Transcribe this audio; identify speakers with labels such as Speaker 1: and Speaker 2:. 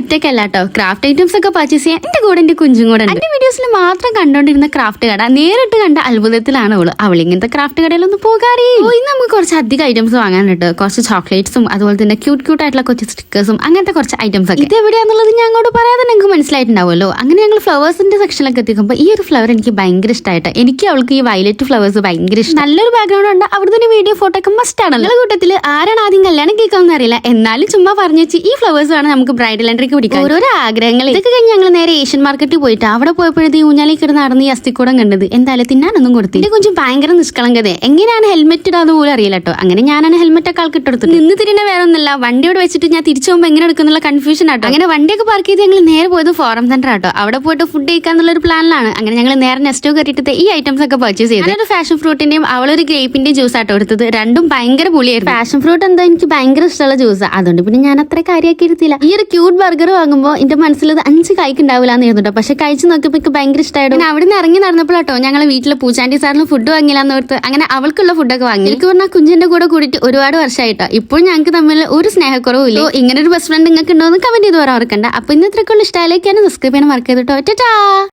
Speaker 1: ഒറ്റയ്ക്കല്ല കേട്ടോ craft items ഒക്കെ പർച്ചേസ് ചെയ്യാൻ എന്റെ കൂടെ എന്റെ കുഞ്ചും കൂടെ. വീഡിയോസിൽ മാത്രം കണ്ടോണ്ടിരുന്ന ക്രാഫ്റ്റ് കട നേരിട്ട് കണ്ട അത്ഭുതത്തിലാണ് അവൾ. അവൾ ഇങ്ങനത്തെ ക്രാഫ്റ്റ് കടയിലൊന്നും പോകാറേ ഓ, ഇന്ന് നമുക്ക് കുറച്ച് അധികം ഐറ്റംസ് വാങ്ങാനുണ്ട്. കുറച്ച് ചോക്ലേറ്റ്സും അതുപോലെ തന്നെ ക്യൂട്ട് ക്യൂട്ട് ആയിട്ടുള്ള കുറച്ച് സ്റ്റിക്കേഴ്സും അങ്ങനത്തെ കുറച്ച് ഐറ്റംസ് ഒക്കെ. ഇത് എവിടെയാന്നുള്ളത് ഞാൻ അങ്ങോട്ട് പറയാതെ നിങ്ങൾക്ക് മനസ്സിലായിട്ടുണ്ടാവുമല്ലോ. അങ്ങനെ ഞങ്ങൾ ഫ്ലവേഴ്സിന്റെ സെക്ഷനിലൊക്കെ എത്തിക്കുമ്പോൾ ഈ ഒരു ഫ്ലവർ എനിക്ക് ഭയങ്കര ഇഷ്ടമായിട്ട് എനിക്ക് അവൾക്ക് ഈ വയലറ്റ് ഫ്ലവേഴ്സ് ഭയങ്കര ഇഷ്ടം. നല്ലൊരു ബാക്ക്ഗ്രൗണ്ട് ഉണ്ട്. അവിടെ തന്നെ വീഡിയോ ഫോട്ടോ ഒക്കെ മസ്റ്റ് ആണ് നിങ്ങളുടെ കൂട്ടത്തിൽ ആരാണ് ആദ്യം കല്യാണം കേൾക്കാമെന്ന് അറിയില്ല. എന്നാലും ചുമ്മാ പറഞ്ഞു വെച്ച് ഈ ഫ്ലവേഴ്സ് ആണ് നമുക്ക് ബ്രൈഡൽ എൻട്രിക്ക് പിടിക്കാം ഓരോരോ ആഗ്രഹങ്ങൾ ഇതൊക്കെ കഴിഞ്ഞ് ഞങ്ങൾ നേരെ ഏഷ്യൻ മാർക്കറ്റിൽ പോയിട്ട് അവിടെ പോയപ്പോഴത്തെ ഈ ഊഞ്ഞാലിൽ കിടന്ന് നടന്ന് ഈ അസ്ഥിക്കൂടം കണ്ടത്? എന്തായാലും തിന്നാനൊന്നും കൊടുത്തു എന്റെ കൊഞ്ചും ഭയങ്കര നിഷ്കളങ്കത. എങ്ങനെയാണ് ഹെൽമെറ്റ് ഇടാതെ പോലും അറിയില്ല കേട്ടോ അങ്ങനെ ഞാനാണ് ഹെൽമെറ്റ് ഒക്കെ ആൾക്ക് ഇട്ടെടുത്തു നിന്ന് തിരിഞ്ഞ വേറെ ഒന്നല്ല. വണ്ടിയോട് വെച്ചിട്ട് ഞാൻ തിരിച്ചു പോകുമ്പോൾ എങ്ങനെ എടുക്കുന്നുള്ള കൺഫ്യൂഷൻ ആട്ടോ. അങ്ങനെ വണ്ടിയൊക്കെ പാർക്ക് ചെയ്ത് ഞങ്ങൾ നേരെ പോയത് ഫോറം സെന്റർ ആട്ടോ. അവിടെ പോയിട്ട് ഫുഡ് കഴിക്കാന്നുള്ള ഒരു പ്ലാനിലാണ് അങ്ങനെ ഞങ്ങൾ നേരെ നെസ്റ്റോ കയറിയിട്ട് ഈ ഐറ്റംസ് ഒക്കെ പർച്ചേസ് ചെയ്തു. ഞാനൊരു ഫാഷൻ ഫ്രൂട്ടിന്റെയും അവളൊരു ഗ്രേപ്പിന്റെയും ജ്യൂസ് ആട്ടോ എടുത്തത്. രണ്ടും ഭയങ്കര പുളിയായിരുന്നു. ഫാഷൻ ഫ്രൂട്ട് എന്താ എനിക്ക് ഭയങ്കര ഇഷ്ടമുള്ള ജ്യൂസ് അതുകൊണ്ട് പിന്നെ ഞാൻ അത്ര കാര്യമാക്കി ഈ ഒരു ക്യൂട്ട് ബർഗർ വാങ്ങുമ്പോൾ എന്റെ മനസ്സിൽ ഇത് അഞ്ച് കായ്ക്ക് ഉണ്ടാവില്ല എന്ന് ഇരുന്നുട്ടോ പക്ഷെ കഴിച്ച് നോക്കിയപ്പോൾ എനിക്ക് ഭയങ്കര ഇഷ്ടമായിട്ട് പിന്നെ അവിടെ നിന്ന് ഇറങ്ങി നടന്നപ്പോഴാട്ടോ ഞങ്ങൾ വീട്ടിലെ പൂച്ചാണ്ടി സാറിന് ഫുഡ് വാങ്ങിയില്ലാന്ന് ഓർത്ത് അങ്ങനെ അവൾക്കുള്ള ഫുഡൊക്കെ വാങ്ങി. എനിക്ക് പറഞ്ഞാൽ കുഞ്ഞിന്റെ കൂടെ കൂടിയിട്ട് ഒരുപാട് വർഷമായിട്ടോ ഇപ്പോൾ ഞങ്ങൾക്ക് തമ്മിൽ ഒരു സ്നേഹക്കുറവില്ല ഇങ്ങനെ ഒരു ബെസ്റ്റ് ഫ്രണ്ട് നിങ്ങൾക്ക് ഉണ്ടോ എന്ന് കമന്റ് ചെയ്ത് പറയാൻ ഓർക്കണ്ട. അപ്പൊ ഇന്ന് ഇത്രക്കുള്ള ഇഷ്ടമായാലേക്കാണ് സബ്സ്ക്രൈബ് ചെയ്യാൻ മറക്കരുത് കേട്ടോ ടാ.